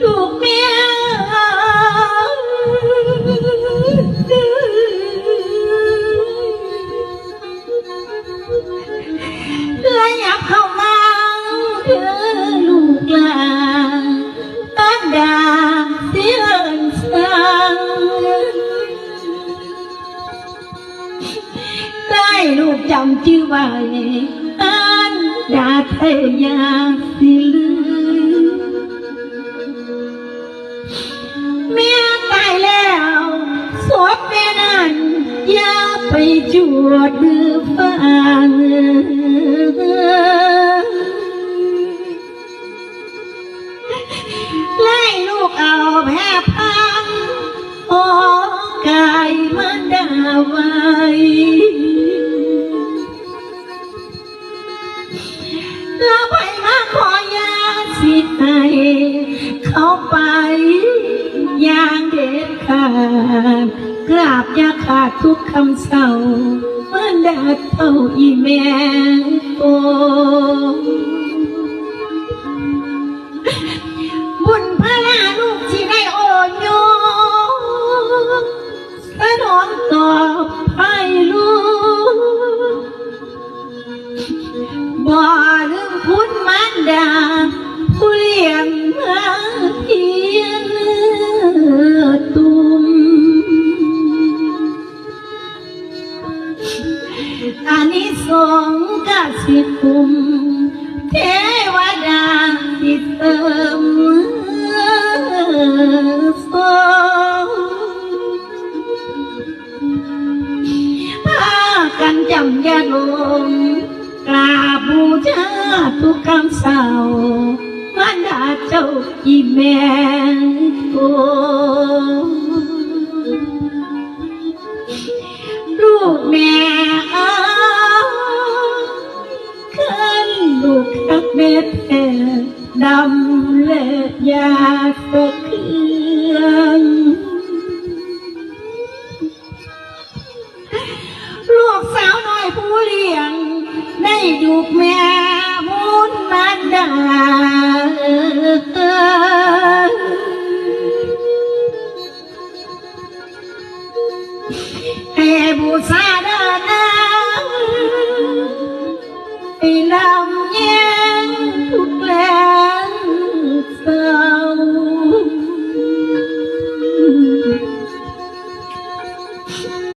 ลูกเมียและอยากเข้ามาเดาเสียงสังได้ลูกจำชื่อไว้อันดาเทยาสิลืมเมียตายแล้วสวบแม่นั้นอย่าไปจวดมือฟัง เขาไป อย่างเด็ดขาดกราบยาขาดทุกคำเศร้าเมื่อดาเท่าอีแม่โตบุญพระลาลูกที่ได้โอนโยสนองตอบให้ลูกบ่ลืมคุณมันดาผู้เลี้ยง อานิสงส์กสิคุมเทวดาสิเติมสงพากันจำยาลมกราบบูชาทุกคำเศร้ามันดาเจ้าอีแม่โก นำเลิกยาสะเคืองลูกสาวน้อยผู้เลี้ยงได้ดูแม่บุญมาดาให้บูชาดา